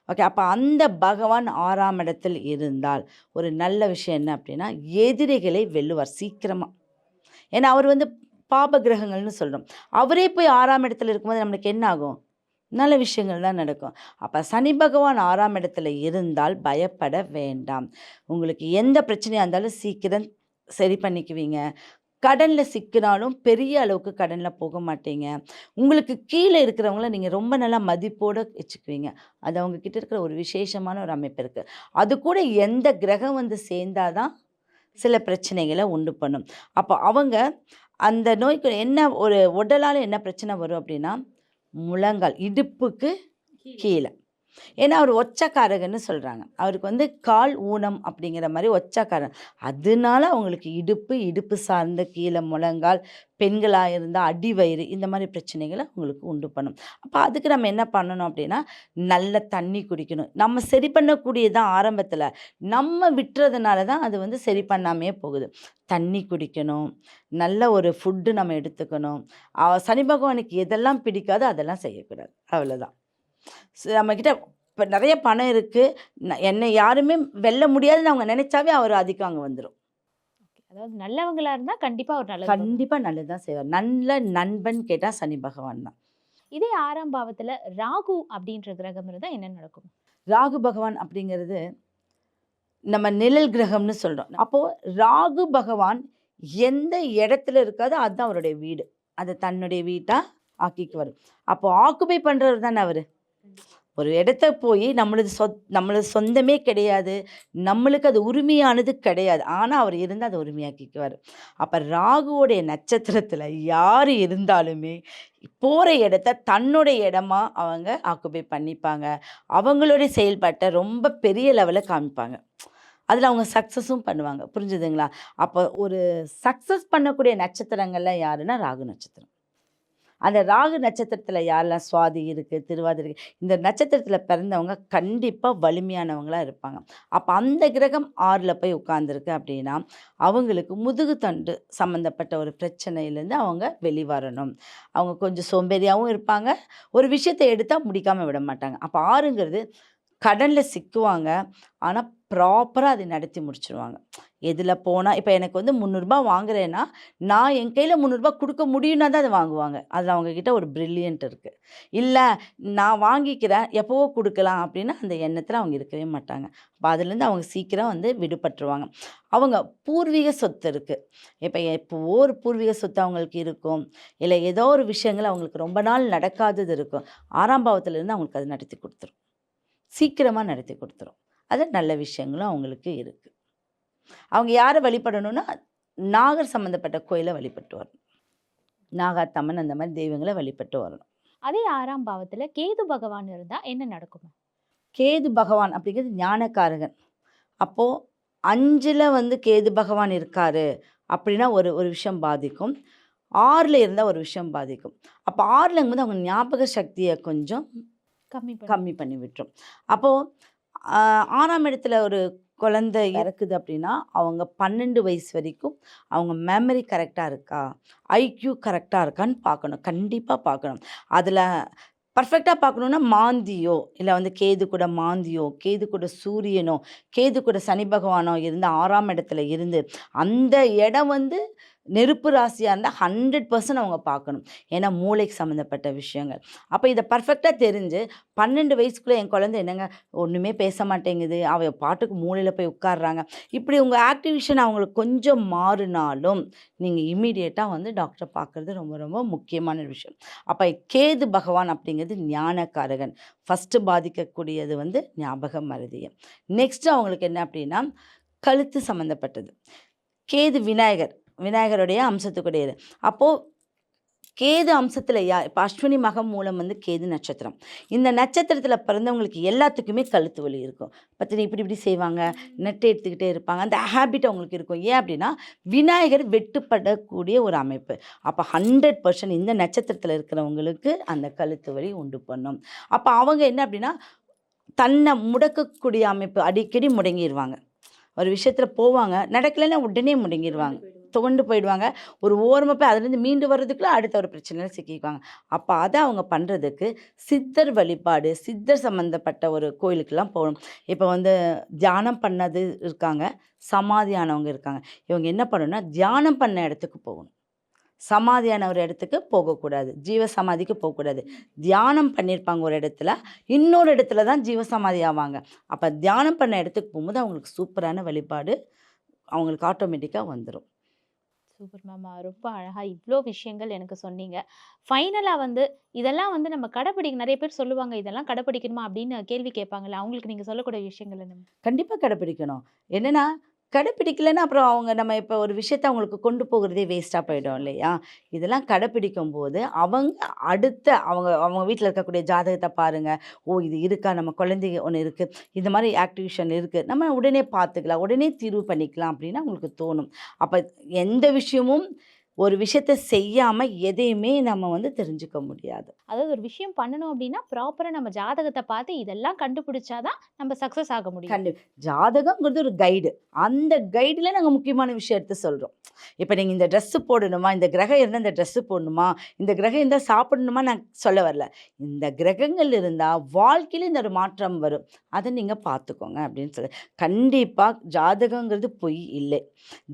ஓகே அப்போ அந்த பகவான் ஆறாம் இடத்தில் இருந்தால் ஒரு நல்ல விஷயம் என்ன அப்படின்னா எதிரிகளை வெல்லுவார் சீக்கிரமாக ஏன்னா அவர் வந்து பாப கிரகங்கள்னு சொல்கிறோம் அவரே போய் ஆறாம் இடத்துல இருக்கும்போது நம்மளுக்கு என்ன ஆகும்? நல்ல விஷயங்கள் தான் நடக்கும். அப்போ சனி பகவான் ஆறாம் இடத்துல இருந்தால் பயப்பட வேண்டாம். உங்களுக்கு எந்த பிரச்சனையாக இருந்தாலும் சீக்கிரம் சரி பண்ணிக்குவீங்க. கடனில் சிக்கினாலும் பெரிய அளவுக்கு கடனில் போக மாட்டீங்க. உங்களுக்கு கீழே இருக்கிறவங்கள நீங்கள் ரொம்ப நல்லா மதிப்போடு வச்சுக்குவீங்க. அது அவங்க கிட்ட இருக்கிற ஒரு விசேஷமான ஒரு அமைப்பு இருக்குது அது கூட எந்த கிரகம் வந்து சேர்ந்தாதான் சில பிரச்சனைகளை உண்டு பண்ணும். அப்போ அவங்க அந்த நோய்க்கு என்ன ஒரு உடலால் என்ன பிரச்சனை வரும் அப்படின்னா முழங்கால் இடுப்புக்கு கீழே. ஏன்னா அவர் ஒச்சக்காரகன்னு சொல்கிறாங்க அவருக்கு வந்து கால் ஊனம் அப்படிங்கிற மாதிரி ஒச்சக்காரன். அதனால அவங்களுக்கு இடுப்பு இடுப்பு சார்ந்த கீழே முழங்கால் பெண்களாக இருந்தால் அடி வயிறு இந்த மாதிரி பிரச்சனைகளை அவங்களுக்கு உண்டு பண்ணும். அப்போ அதுக்கு நம்ம என்ன பண்ணணும் அப்படின்னா நல்ல தண்ணி குடிக்கணும். நம்ம சரி பண்ணக்கூடியதான் ஆரம்பத்தில். நம்ம விட்டுறதுனால தான் அது வந்து சரி பண்ணாமே போகுது. தண்ணி குடிக்கணும். நல்ல ஒரு ஃபுட்டு நம்ம எடுத்துக்கணும். சனி பகவானுக்கு எதெல்லாம் பிடிக்காதோ அதெல்லாம் செய்யக்கூடாது. அவ்வளோதான் நம்மக்கிட்ட இப்போ நிறைய பணம் இருக்குது என்னை யாருமே வெல்ல முடியாதுன்னு அவங்க நினைச்சாவே அவர் அதிகம் அங்கே வந்துடும் அதாவது நல்லவங்களா இருந்தா கண்டிப்பா ஒரு நல்லது வரும். கண்டிப்பாக நல்லது தான் செய்வார். நல்ல நண்பன் கேட்டால் சனி பகவான் தான். இதே ஆறாம் பாவத்துல ராகு அப்படின்ற கிரகம் இருந்தா என்ன நடக்கும்? ராகு பகவான் அப்படிங்கிறது நம்ம நிழல் கிரகம்னு சொல்கிறோம் அப்போது ராகு பகவான் எந்த இடத்துல இருக்காதோ அதுதான் அவருடைய வீடு. அதை தன்னுடைய வீட்டாக ஆக்கிக்குவார். அப்போ ஆக்குபை பண்ணுறவர் தானே அவர்? ஒரு இடத்த போய் நம்மளது சொ நம்மளது சொந்தமே கிடையாது. நம்மளுக்கு அது உரிமையானது கிடையாது. ஆனால் அவர் இருந்து அதை உரிமையாக்கிக்குவார். அப்போ ராகுவோடைய நட்சத்திரத்தில் யார் இருந்தாலுமே போகிற இடத்த தன்னுடைய இடமா அவங்க ஆக்குபை பண்ணிப்பாங்க. அவங்களுடைய செயல்பாட்டை ரொம்ப பெரிய லெவலில் காமிப்பாங்க. அதில் அவங்க சக்ஸஸும் பண்ணுவாங்க. புரிஞ்சுதுங்களா? அப்போ ஒரு சக்ஸஸ் பண்ணக்கூடிய நட்சத்திரங்கள்லாம் யாருன்னா ராகு நட்சத்திரம். அந்த ராகு நட்சத்திரத்தில் யாரெல்லாம் சுவாதி இருக்குது திருவாதிரை இருக்குது இந்த நட்சத்திரத்தில் பிறந்தவங்க கண்டிப்பாக வலிமையானவங்களாக இருப்பாங்க. அப்போ அந்த கிரகம் ஆறில் போய் உட்காந்துருக்கு அப்படின்னா அவங்களுக்கு முதுகு தண்டு சம்மந்தப்பட்ட ஒரு பிரச்சனையிலேருந்து அவங்க வெளிவரணும். அவங்க கொஞ்சம் சோம்பேறியாகவும் இருப்பாங்க. ஒரு விஷயத்தை எடுத்தால் முடிக்காமல் விட மாட்டாங்க. அப்போ ஆறுங்கிறது கடனில் சிக்குவாங்க. ஆனால் ப்ராப்பராக அதை நடத்தி முடிச்சிருவாங்க. எதில் போனால் இப்போ எனக்கு வந்து முந்நூறுரூபா வாங்குறேன்னா நான் என் கையில் முந்நூறுரூபா கொடுக்க முடியும்னா தான் அதை வாங்குவாங்க. அதில் அவங்கக்கிட்ட ஒரு ப்ரில்லியன்ட் இருக்குது இல்லை நான் வாங்கிக்கிறேன் எப்போவோ கொடுக்கலாம் அப்படின்னா அந்த எண்ணத்தில் அவங்க இருக்கவே மாட்டாங்க. அப்போ அதுலேருந்து அவங்க சீக்கிரம் வந்து விடுபட்டுருவாங்க. அவங்க பூர்வீக சொத்து இருக்குது இப்போ எப்போவோ ஒரு பூர்வீக சொத்து அவங்களுக்கு இருக்கும். இல்லை ஏதோ ஒரு விஷயங்கள் அவங்களுக்கு ரொம்ப நாள் நடக்காதது இருக்கும். ஆறாம்பாவத்திலேருந்து அவங்களுக்கு அது நடத்தி கொடுத்துரும். சீக்கிரமாக நடத்தி கொடுத்துரும். அது நல்ல விஷயங்களும் அவங்களுக்கு இருக்குது அவங்க யாரை வழிபடணும்னா நாகர் சம்மந்தப்பட்ட கோயிலை வழிபட்டு வரணும். நாகாத்தம்மன் அந்த மாதிரி தெய்வங்களை வழிபட்டு வரணும். அதே ஆறாம் பாவத்துல கேது பகவான் இருந்தா என்ன நடக்கும்? கேது பகவான் அப்படிங்கிறது ஞானக்காரகன். அப்போது அஞ்சில் வந்து கேது பகவான் இருக்காரு அப்படின்னா ஒரு ஒரு விஷயம் பாதிக்கும். ஆறில் இருந்தால் ஒரு விஷயம் பாதிக்கும். அப்போ ஆறில்ங்கும்போது அவங்க ஞாபக சக்தியை கொஞ்சம் கம்மி கம்மி பண்ணி விட்டுரும். அப்போது ஆறாம் இடத்துல ஒரு குழந்தை இறக்குது அப்படின்னா அவங்க பன்னெண்டு வயசு வரைக்கும் அவங்க மெமரி கரெக்டாக இருக்கா? ஐக்யூ கரெக்டாக இருக்கான்னு பார்க்கணும். கண்டிப்பாக பார்க்கணும். அதில் பர்ஃபெக்டாக பார்க்கணுன்னா மாந்தியோ இல்லை வந்து கேது கூட மாந்தியோ கேது கூட சூரியனோ கேது கூட சனி பகவானோ இருந்து ஆறாம் இடத்துல இருந்து அந்த இடம் வந்து நெருப்பு ராசியாக இருந்தால் ஹண்ட்ரட் பர்சன்ட் அவங்க பார்க்கணும். ஏன்னா மூளைக்கு சம்மந்தப்பட்ட விஷயங்கள். அப்போ இதை பர்ஃபெக்டாக தெரிஞ்சு பன்னெண்டு வயசுக்குள்ளே என் குழந்தை என்னங்க ஒன்றுமே பேச மாட்டேங்குது. அவ பாட்டுக்கு மூலையில் போய் உட்காடுறாங்க இப்படி உங்கள் ஆக்டிவிஷன் அவங்களுக்கு கொஞ்சம் மாறினாலும் நீங்கள் இம்மீடியட்டாக வந்து டாக்டரை பார்க்குறது ரொம்ப ரொம்ப முக்கியமான விஷயம். அப்போ கேது பகவான் அப்படிங்கிறது ஞானக்காரகன். ஃபஸ்ட்டு பாதிக்கக்கூடியது வந்து ஞாபக மருதியம். நெக்ஸ்ட்டு அவங்களுக்கு என்ன அப்படின்னா கழுத்து சம்மந்தப்பட்டது கேது விநாயகர். விநாயகருடைய அம்சத்துக்குடையது. அப்போது கேது அம்சத்தில் யா இப்போ அஸ்வினி மகம் மூலம் வந்து கேது நட்சத்திரம். இந்த நட்சத்திரத்தில் பிறந்தவங்களுக்கு எல்லாத்துக்குமே கழுத்து வலி இருக்கும். பத்தினி இப்படி இப்படி செய்வாங்க நெட்டை எடுத்துக்கிட்டே இருப்பாங்க. அந்த ஹேபிட் அவங்களுக்கு இருக்கும். ஏன் அப்படின்னா விநாயகர் வெட்டுப்படக்கூடிய ஒரு அமைப்பு. அப்போ ஹண்ட்ரட் பர்சன்ட் இந்த நட்சத்திரத்தில் இருக்கிறவங்களுக்கு அந்த கழுத்து வலி உண்டு பண்ணும். அப்போ அவங்க என்ன அப்படின்னா தன்னை முடக்கக்கூடிய அமைப்பு அடிக்கடி முடங்கிடுவாங்க ஒரு விஷயத்தில் போவாங்க நடக்கலைன்னா உடனே முடங்கிடுவாங்க துவண்டு போயிடுவாங்க. ஒரு ஓரமாக போய் அதுலேருந்து மீண்டு வர்றதுக்குள்ள அடுத்த ஒரு பிரச்சனையில் சிக்கிக்குவாங்க. அப்போ அதை அவங்க பண்ணுறதுக்கு சித்தர் வழிபாடு சித்தர் சம்மந்தப்பட்ட ஒரு கோயிலுக்கெல்லாம் போகணும். இப்போ வந்து தியானம் பண்ணது இருக்காங்க. சமாதியானவங்க இருக்காங்க. இவங்க என்ன பண்ணணும்னா தியானம் பண்ண இடத்துக்கு போகணும். சமாதியான ஒரு இடத்துக்கு போகக்கூடாது. ஜீவ சமாதிக்கு போகக்கூடாது. தியானம் பண்ணியிருப்பாங்க ஒரு இடத்துல இன்னொரு இடத்துல தான் ஜீவ சமாதி ஆவாங்க. அப்போ தியானம் பண்ண இடத்துக்கு போகும்போது அவங்களுக்கு சூப்பரான வழிபாடு அவங்களுக்கு ஆட்டோமேட்டிக்காக வந்துடும் சூப்பர் மேம். ரொம்ப அழகாக இவ்வளோ விஷயங்கள் எனக்கு சொன்னீங்க. ஃபைனலாக வந்து இதெல்லாம் வந்து நம்ம கடைப்பிடிக்க நிறைய பேர் சொல்லுவாங்க இதெல்லாம் கடைப்பிடிக்கணுமா அப்படின்னு கேள்வி கேட்பாங்கல்ல. அவங்களுக்கு நீங்கள் சொல்லக்கூடிய விஷயங்கள் என்ன? கண்டிப்பாக கடைப்பிடிக்கணும் என்னென்னா கடைப்பிடிக்கலைன்னா அப்புறம் அவங்க நம்ம இப்போ ஒரு விஷயத்த அவங்களுக்கு கொண்டு போகிறதே வேஸ்ட்டாக போயிடும் இல்லையா? இதெல்லாம் கடைப்பிடிக்கும் போது அவங்க அடுத்த அவங்க அவங்க வீட்டில் இருக்கக்கூடிய ஜாதகத்தை பாருங்கள் ஓ இது இருக்கா? நம்ம குழந்தைங்க ஒன்று இருக்குது இந்த மாதிரி ஆக்டிவிஷன் இருக்குது நம்ம உடனே பார்த்துக்கலாம். உடனே தீர்வு பண்ணிக்கலாம் அப்படின்னு அவங்களுக்கு தோணும். அப்போ எந்த விஷயமும் ஒரு விஷயத்த செய்யாமல் எதையுமே நம்ம வந்து தெரிஞ்சுக்க முடியாது. அதாவது ஒரு விஷயம் பண்ணணும் அப்படின்னா ப்ராப்பராக நம்ம ஜாதகத்தை பார்த்து இதெல்லாம் கண்டுபிடிச்சாதான் நம்ம சக்ஸஸ் ஆக முடியும். கண்டி ஜாதகங்கிறது ஒரு கைடு அந்த கைடில் நாங்கள் முக்கியமான விஷயம் எடுத்து சொல்கிறோம் இப்போ நீங்கள் இந்த ட்ரெஸ்ஸு போடணுமா இந்த கிரகம் இருந்தால் இந்த ட்ரெஸ்ஸு போடணுமா இந்த கிரகம் இருந்தால் சாப்பிடணுமா நான் சொல்ல வரல. இந்த கிரகங்கள் இருந்தால் வாழ்க்கையில் இந்த ஒரு மாற்றம் வரும். அதை நீங்கள் பார்த்துக்கோங்க அப்படின்னு சொல்லி. கண்டிப்பாக ஜாதகங்கிறது பொய் இல்லை.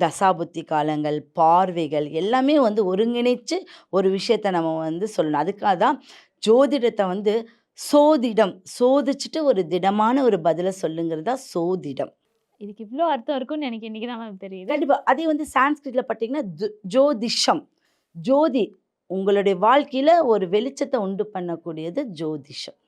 தசாபுத்தி காலங்கள் பார்வைகள் எல்லாமே வந்து ஒருங்கிணைச்சு ஒரு விஷயத்தை நம்ம வந்து சொல்லணும். அதுக்காக தான் ஜோதிடத்தை வந்து சோதிடம் சோதிச்சுட்டு ஒரு திடமான ஒரு பதிலை சொல்லுங்கிறது தான் சோதிடம். இதுக்கு இவ்வளோ அர்த்தம் இருக்கும்னு எனக்கு இன்னைக்கு தான் தெரியுது. கண்டிப்பாக அதே வந்து சான்ஸ்கிரிட்டில் பார்த்தீங்கன்னா ஜோதிஷம். ஜோதி உங்களுடைய வாழ்க்கையில் ஒரு வெளிச்சத்தை உண்டு பண்ணக்கூடியது ஜோதிஷம்.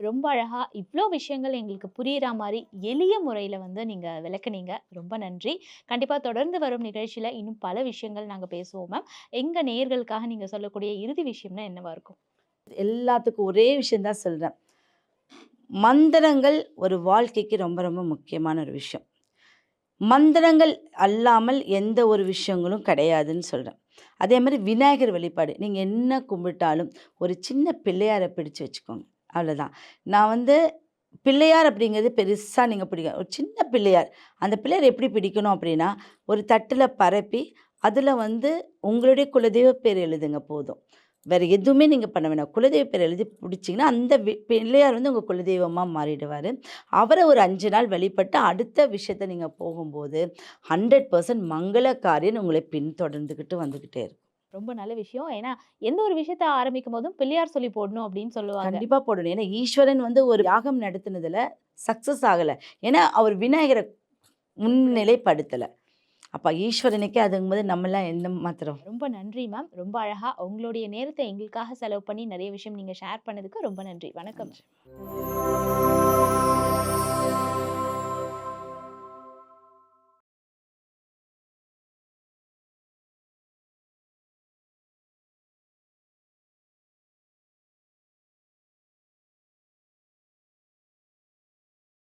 ரொம்ப அழகாக இவ்வளோ விஷயங்கள் எங்களுக்கு புரியுற மாதிரி எளிய முறையில் வந்து நீங்கள் விளக்குனீங்க. ரொம்ப நன்றி. கண்டிப்பாக தொடர்ந்து வரும் நிகழ்ச்சியில் இன்னும் பல விஷயங்கள் நாங்கள் பேசுவோம் மேம். எங்கள் நேயர்களுக்காக நீங்கள் சொல்லக்கூடிய இறுதி விஷயம்னா என்னவா இருக்கும்? எல்லாத்துக்கும் ஒரே விஷயந்தான் சொல்கிறேன் மந்திரங்கள் ஒரு வாழ்க்கைக்கு ரொம்ப ரொம்ப முக்கியமான ஒரு விஷயம். மந்திரங்கள் அல்லாமல் எந்த ஒரு விஷயங்களும் கிடையாதுன்னு சொல்கிறேன் அதே மாதிரி விநாயகர் வழிபாடு. நீங்கள் என்ன கும்பிட்டாலும் ஒரு சின்ன பிள்ளையாரை பிடிச்சு வச்சுக்கோங்க. அவ்வளோதான் நான் வந்து பிள்ளையார் அப்படிங்கிறது பெருசாக நீங்கள் பிடிக்கும் ஒரு சின்ன பிள்ளையார். அந்த பிள்ளையார் எப்படி பிடிக்கணும் அப்படின்னா ஒரு தட்டில் பரப்பி அதில் வந்து உங்களுடைய குலதெய்வ பேர் எழுதுங்க போதும். வேறு எதுவுமே நீங்கள் பண்ண வேணாம். குலதெய்வ பேர் எழுதி பிடிச்சிங்கன்னா அந்த வி- பிள்ளையார் வந்து உங்கள் குலதெய்வமாக மாறிடுவார். அவரை ஒரு அஞ்சு நாள் வழிபட்டு அடுத்த விஷயத்தை நீங்கள் போகும்போது ஹண்ட்ரட் பர்சன்ட் மங்கள காரியம் உங்களை பின்தொடர்ந்துக்கிட்டு வந்துக்கிட்டே இருக்கும். ரொம்ப நல்ல விஷயம். ஏன்னா எந்த ஒரு விஷயத்த ஆரம்பிக்கும் போதும் பிள்ளையார் சொல்லி போடணும் அப்படின்னு சொல்லுவாங்க. கண்டிப்பாக போடணும். ஏன்னா ஈஸ்வரன் வந்து ஒரு யாகம் நடத்துனதுல சக்ஸஸ் ஆகலை. ஏன்னா அவர் விநாயகரை முன்னிலைப்படுத்தலை. அப்போ ஈஸ்வரனுக்கே அதுங்கும்போது நம்மளாம் எந்த மாத்திரம்? ரொம்ப நன்றி மேம் ரொம்ப அழகா உங்களுடைய நேரத்தை எங்களுக்காக செலவு பண்ணி நிறைய விஷயம் நீங்க ஷேர் பண்ணதுக்கு ரொம்ப நன்றி. வணக்கம்.